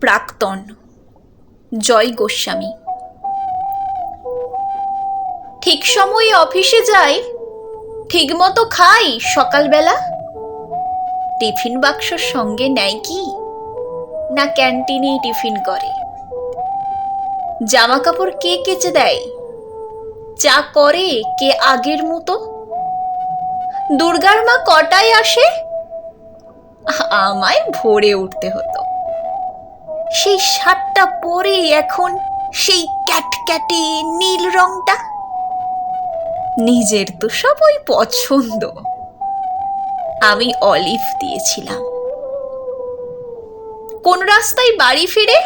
প্রাক্তন। জয় গোস্বামী। ঠিক সময়ে অফিসে যাই, ঠিকমতো খাই সকালবেলা? টিফিন বাক্সর সঙ্গে নেয় কি? না ক্যান্টিনেই টিফিন করে? জামা কাপড় কে কেচে দেয়? চা করে কে আগের মতো? দুর্গার মা কটায় আসে? আমায় ভোরে উঠতে হতো। সেই শার্টটা পরে এখন সেই ক্যাটক্যাটে নীল রংটা। নিজের তো সবই পছন্দ। আমি অলিভ দিয়েছিলাম। কোন রাস্তায় বাড়ি ফিরে?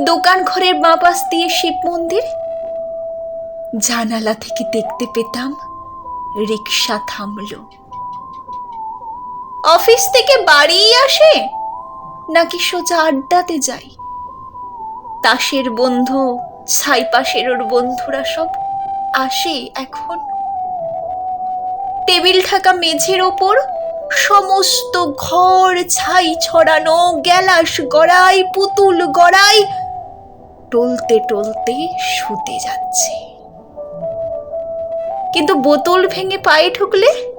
দোকান ঘরের বাঁ পাশ দিয়ে শিব মন্দির? জানালা থেকে দেখতে পেতাম রিক্সা থামল। অফিস থেকে বাড়ি আসে? নাকি সোজা আড্ডাতে যাই? তাসের বন্ধু, ছাই পাশের ওর বন্ধুরা সব আসে এখন। টেবিল ঢাকা মেঝের ওপর সমস্ত ঘর ছাই ছড়ানো, গ্যালাস গড়াই, পুতুল গড়াই টলতে টলতে শুতে যাচ্ছে। কিন্তু বোতল ভেঙে পায়ে ঢুকলে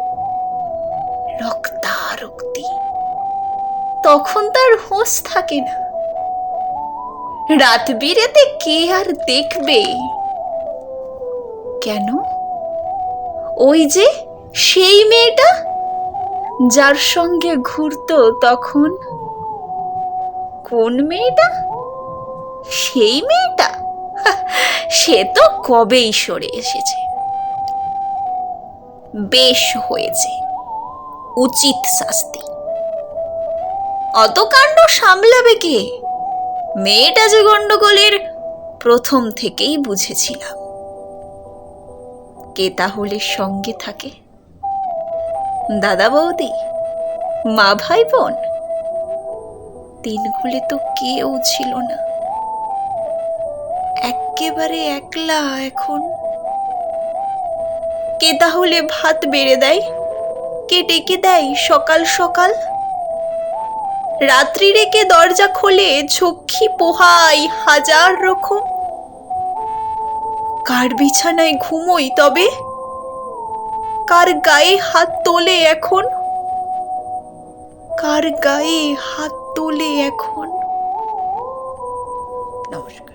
তখন তার হোশ থাকে না। রাত বিরেতে কে আর দেখবে? কেন? ওই যে সেই মেয়েটা যার সঙ্গে ঘুরতো তখন? কোন মেয়েটা? সেই মেয়েটা? সে তো কবেই সরে এসেছে। বেশ হয়েছে। উচিত শাস্তি। অত কাণ্ড সামলাবে কে? মেয়েটা যে গন্ডগোলের প্রথম থেকেই বুঝেছিলাম। কে তাহলে সঙ্গে থাকে? দাদা বৌদি? মা ভাই বোন দিনগুলি তো কেউ ছিল না। একেবারে একলা এখন। কে তাহলে ভাত বেড়ে দেয়? কে ডেকে দেয় সকাল সকাল? রাত্রি রেখে দরজা খোলে ঝক্ষি পোহাই হাজার রকম। কার বিছানায় ঘুমোই তবে? কার গায়ে হাত তোলে এখন? কার গায়ে হাত তোলে এখন? নমস্কার।